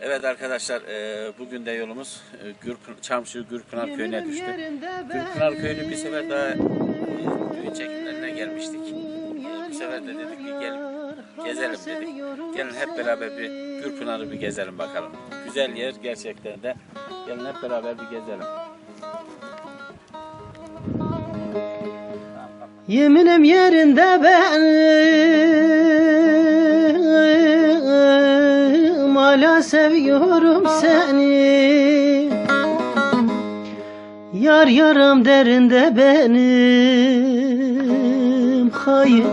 Evet arkadaşlar e, bugün de yolumuz e, Gürpın, Çamşı Gürpınar Köyü'ne düştü. Gürpınar Köyü'nü bir sefer daha düğün çekimlerine gelmiştik. E, bu sefer de dedik ki gel gezelim dedik. Gelin hep beraber bir Gürpınar'ı bir gezelim bakalım. Güzel yer gerçekten de. Gelin hep beraber bir gezelim. Yeminim yerinde benim seviyorum seni. Yar yaram derinde benim. Hayır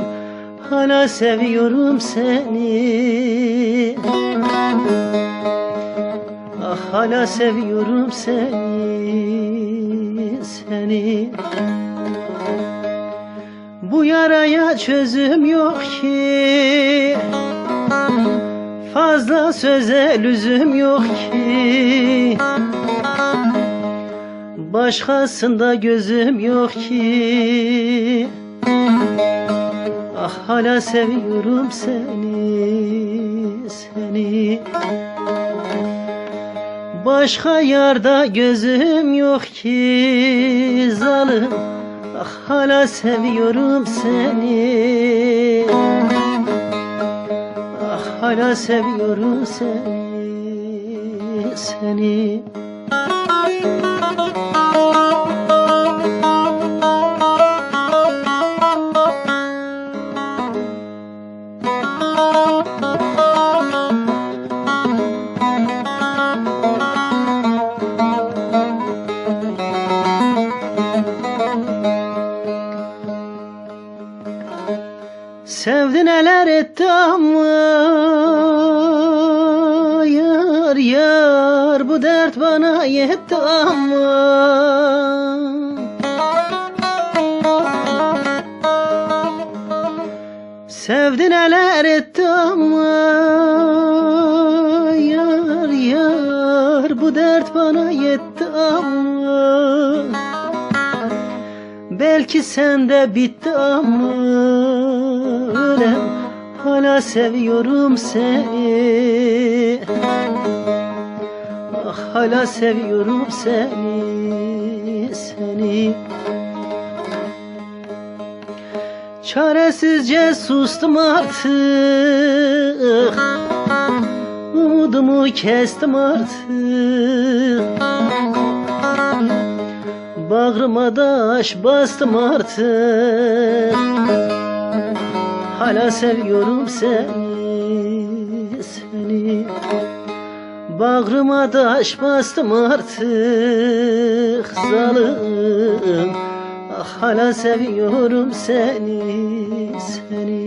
hala seviyorum seni. Ah hala seviyorum seni Seni. Bu yaraya çözüm yok ki Fazla söze lüzum yok ki. Başkasında gözüm yok ki. Ah hala seviyorum seni Seni. Başka yarda gözüm yok ki. Zalim Ah hala seviyorum seni hala seviyorum seni Seni. Sevdi neler etti ama bana yetti ama. Sevdi neler etti ama Yar yar bu dert bana yetti ama. Belki sende bitti ama ölem Hala seviyorum seni hala seviyorum seni Seni. Çaresizce sustum artık. Umudumu kestim artık. Bağrıma taş bastım artık. Hala seviyorum seni Bağrıma taş bastım artık Zalim Ah hala seviyorum seni Seni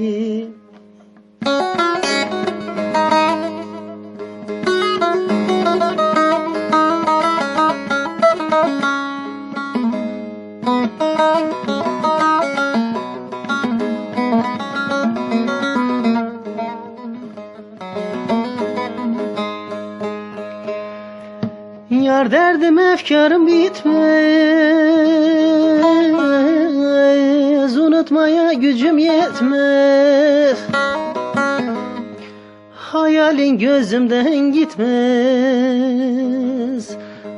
Hayalin gözümden gitmez.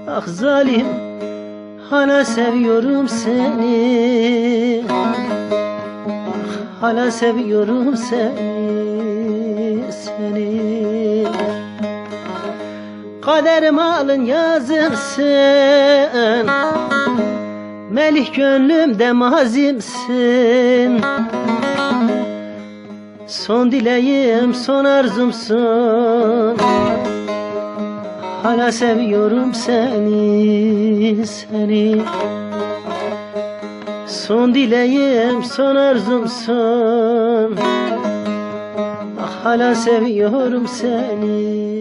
Ah zalim Hala seviyorum seni. Hala seviyorum seni Seni. Kaderim alın yazımsın. Melih gönlümde mazimsin Son dileğim son arzumsun. Hala seviyorum seni seni. Son dileğim son arzumsun. Hala seviyorum seni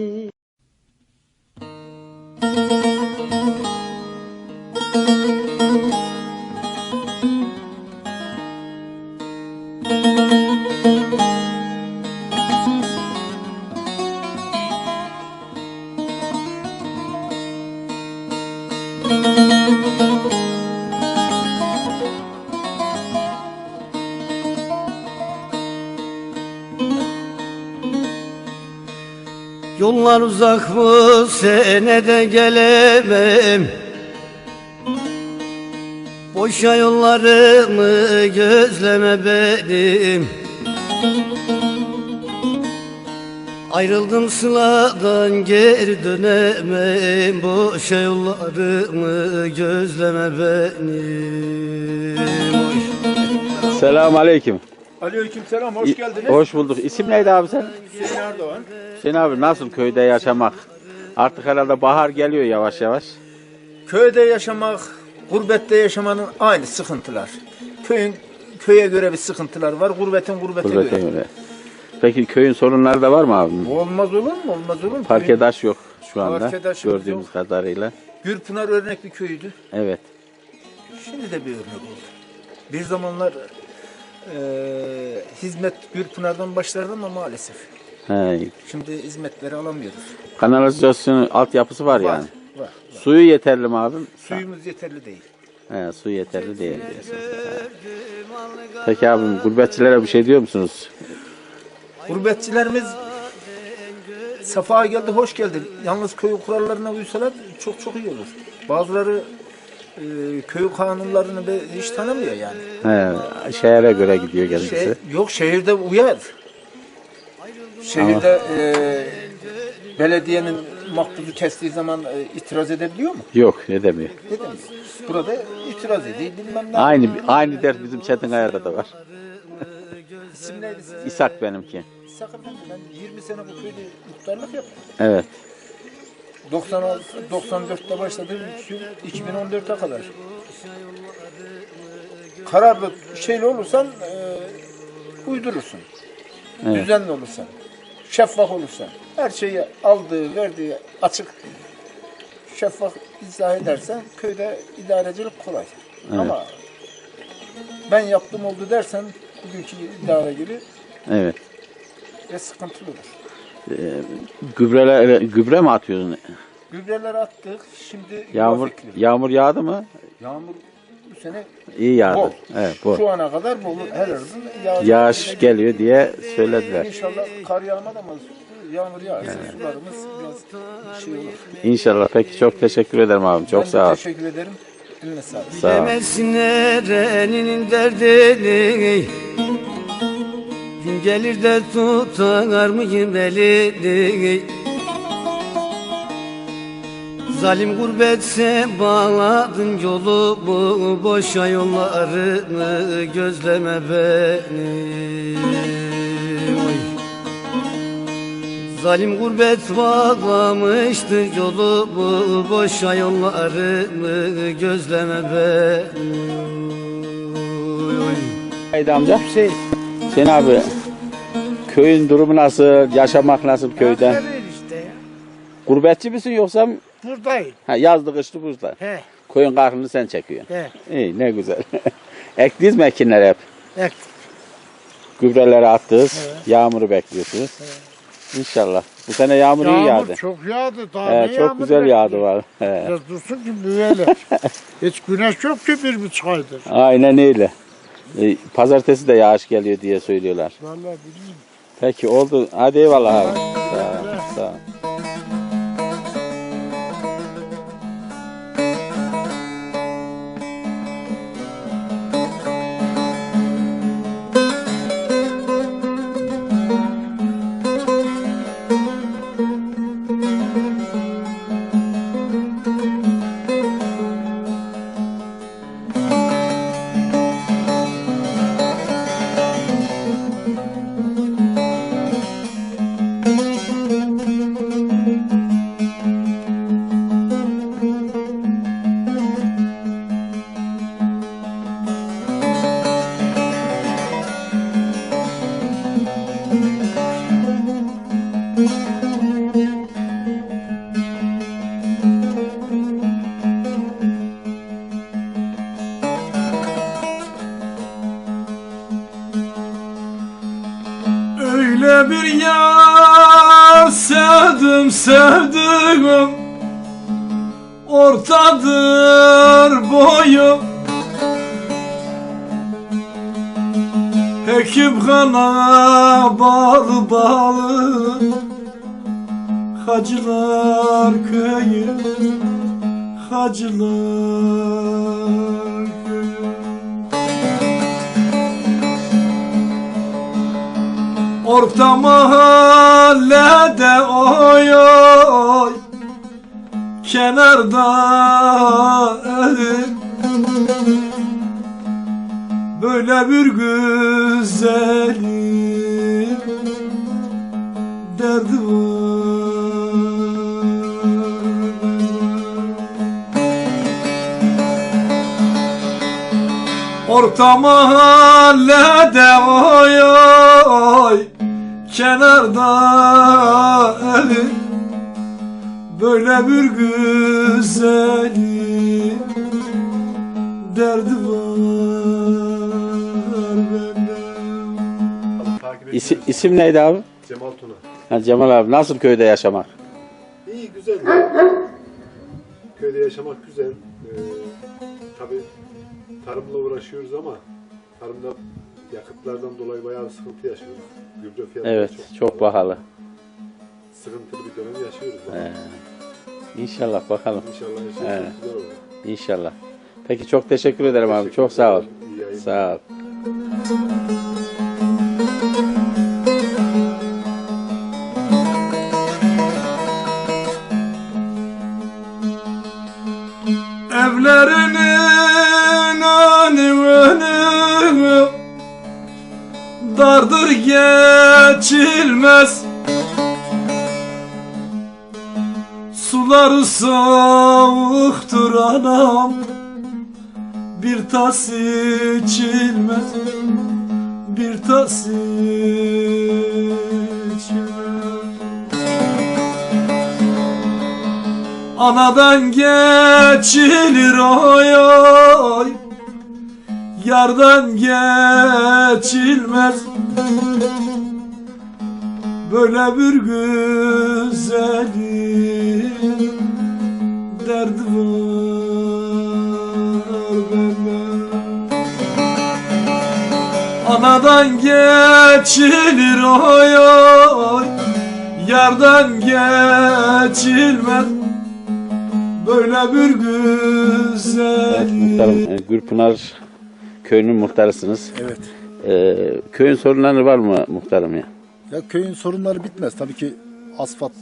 Yollar uzak bu sene de gelemem Boşa yollarımı gözleme benim Ayrıldım sıladan geri dönemem Boşa yollarımı gözleme benim. Selamun aleyküm. Aleykümselam hoş geldiniz. Hoş bulduk. İsim neydi abi sen? Hüseyin Erdoğan. Hüseyin abi nasıl köyde yaşamak? Artık herhalde bahar geliyor yavaş yavaş. Köyde yaşamak, gurbette yaşamanın aynı sıkıntılar. Köyün köye göre bir sıkıntılar var, gurbetin gurbete, Gurbete göre. göre. Peki köyün sorunları da var mı abi? Olmaz olur mu? Olmaz olur mu? Köyün- Parkedaş yok şu anda gördüğümüz yok. kadarıyla. Gürpınar örnek bir köydü. Evet. Şimdi de bir örnek oldu. Bir zamanlar eee hizmet Gürpınar'dan başlardı ama maalesef. He. Şimdi hizmetleri alamıyoruz. Kanalizasyon altyapısı var Var, yani. var. Suyu yeterli mi abim? Suyumuz yeterli değil. He, su yeterli değil diyorsun. He. Peki abim gurbetçilere bir şey diyor musunuz? Gurbetçilerimiz safa geldi, hoş geldi. Yalnız köy kurallarına uysalar çok çok iyi olur. Bazıları e, köy kanunlarını be- hiç tanımıyor yani. He, şehre göre gidiyor kendisi. Şey, yok şehirde uyar. Şehirde e, belediyenin makbuzu kestiği zaman e, itiraz edebiliyor mu? Yok edemiyor. Edemiyor. Burada itiraz ediyor bilmem ne. Aynı aynı dert bizim Çetin Kaya'da da var. İsim neydi sizin? İshak benimki. Efendi. Ben 20 sene bu köyde muhtarlık yaptım. Evet. 96, 94'te başladım, şu 2014'e kadar. Kararlı şeyli olursan e, uydurursun. Evet. Düzenli olursan, şeffaf olursan, her şeyi aldığı, verdiği açık, şeffaf izah edersen köyde idarecilik kolay. Ama ben yaptım oldu dersen bugünkü idare gibi Evet. ve sıkıntılı olur. Gübreler gübre mi atıyorsun? Gübreler attık, şimdi Yağmur yağmur yağdı mı? Yağmur bu sene İyi yağdı. Bol. Evet, bol. Şu ana kadar bol. Her yerde yağış, Yağış geliyor diye söylediler. İnşallah kar yağmadı ama yağmur yağarsa sularımız biraz şey olur. İnşallah. Peki çok teşekkür ederim abim. Çok ben sağ ol. teşekkür ederim. Eline sağlık. Sağ ol. Bilemezsin nerenin derdini Gün gelir de tutar mıyım elini Zalim gurbetse bağladın yolumu Boşa yollarını gözleme beni Oy. Zalim gurbet bağlamıştır yolumu Boşa yollarını gözleme beni. Haydi amca. Hüseyin. Hüseyin abi. Köyün durumu nasıl? Yaşamak nasıl köyde? işte ya. Gurbetçi misin yoksa Buradayım. ha, yazdı kışlı burada? He, Köyün kahrını sen çekiyorsun. he. İyi ne güzel. Ektiz mi ekinler hep? Ek. Gübreleri attınız. Yağmuru bekliyorsunuz. İnşallah. Bu sene yağmur, iyi Yağmur yağdı. çok yağdı. Daha He, ne çok yağmur güzel bekliyor? yağdı var. He. Biraz dursun ki büyüyelim. Hiç güneş yok ki bir buçuk aydır. Aynen öyle. E, Pazartesi de yağış geliyor diye söylüyorlar. Vallahi bilmiyorum. Peki oldu. Hadi eyvallah abi. Sağ ol. Sağ ol. Ortadır boyum Ekip kana bağlı bağlı. Hacılar köyü Hacılar köyü. Orta mahallede oy Kenarda evim Böyle bir güzelim Derdi var. Orta mahallede oy oy Kenarda evim Böyle bir güzelim Derdi var bende İsi, isim neydi abi? Cemal Tuna. Ha, Cemal abi nasıl köyde yaşamak? İyi güzel. ya. Köyde yaşamak güzel. Ee, tabii tarımla uğraşıyoruz ama tarımda yakıtlardan dolayı bayağı sıkıntı yaşıyoruz. Gübre fiyatları Evet çok, çok pahalı. sıkıntılı bir dönem yaşıyoruz. ama Ee, İnşallah bakalım. İnşallah her şey Evet. çok güzel olur. İnşallah. Peki çok teşekkür ederim abi. Çok sağ ol. ederim. İyi yayınlar. Sağ ol. Evlerinin önü önü Dardır geçilmez Suları soğuktur anam. Bir tas içilmez Bir tas içilmez. Anadan geçilir oy oy Yardan geçilmez Böyle bir güzelim Derdi var bende Anadan geçilir oy oy Yardan geçilmez Böyle bir güzel Muhtarım e, Gürpınar köyünün muhtarısınız. Evet. Ee, köyün sorunları var mı muhtarım ya? Ya köyün sorunları bitmez. Tabii ki asfalt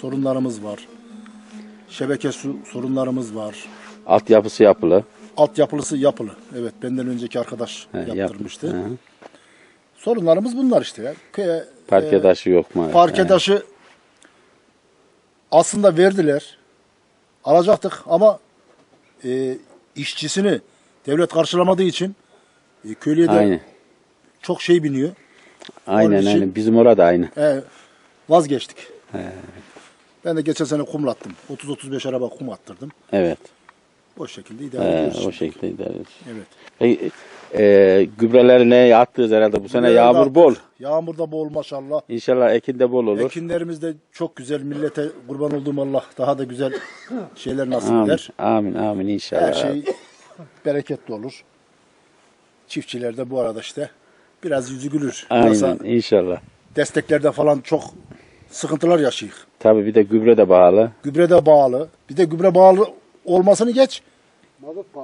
sorunlarımız var. Şebeke su sorunlarımız var. Altyapısı yapılı. Altyapılısı yapılı. Evet benden önceki arkadaş He, yap- yaptırmıştı. Hı. Sorunlarımız bunlar işte ya. Köye Parke e, taşı yok mu? parke He. taşı aslında verdiler. Alacaktık ama e, işçisini devlet karşılamadığı için e, köylüye de Aynen. çok şey biniyor. Aynen için- aynen. Bizim orada aynı. E, vazgeçtik. Ben de geçen sene kumlattım. 30-35 araba kum attırdım. Evet. O şekilde idare He, ediyoruz. o şimdi. şekilde idare ediyoruz. Evet. Peki, e, gübreleri neye attınız herhalde bu sene? Yağmur bol. Yağmur da bol maşallah. İnşallah ekin de bol olur. Ekinlerimiz de çok güzel. Millete kurban olduğum Allah daha da güzel şeyler nasip Amin, eder. amin, amin inşallah. Her şey bereketli olur. Çiftçiler de bu arada işte biraz yüzü gülür. Yoksa Aynen inşallah. desteklerde falan çok sıkıntılar yaşayık. Tabii bir de gübre de pahalı. Gübre de bağlı. Bir de gübre bağlı olmasını geç.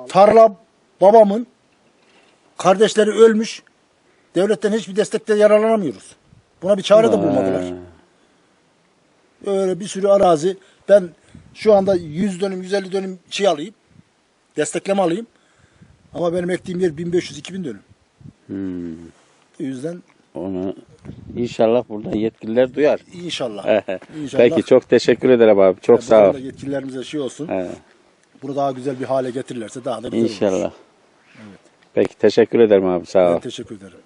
Tarla babamın kardeşleri ölmüş. Devletten hiçbir destekte yararlanamıyoruz. Buna bir çare de bulmadılar. Öyle bir sürü arazi. Ben şu anda 100 dönüm, 150 dönüm çiğ alayım. Destekleme alayım. Ama benim ektiğim yer 1500-2000 dönüm. O yüzden onu inşallah burada yetkililer duyar. İnşallah. inşallah. Peki çok teşekkür ederim abi. Çok Buradan sağ ol. Yetkililerimize şey olsun. He. Bunu daha güzel bir hale getirirlerse daha da güzel olur. İnşallah. Evet. Peki teşekkür ederim abi. Sağ ol. Ben teşekkür ederim.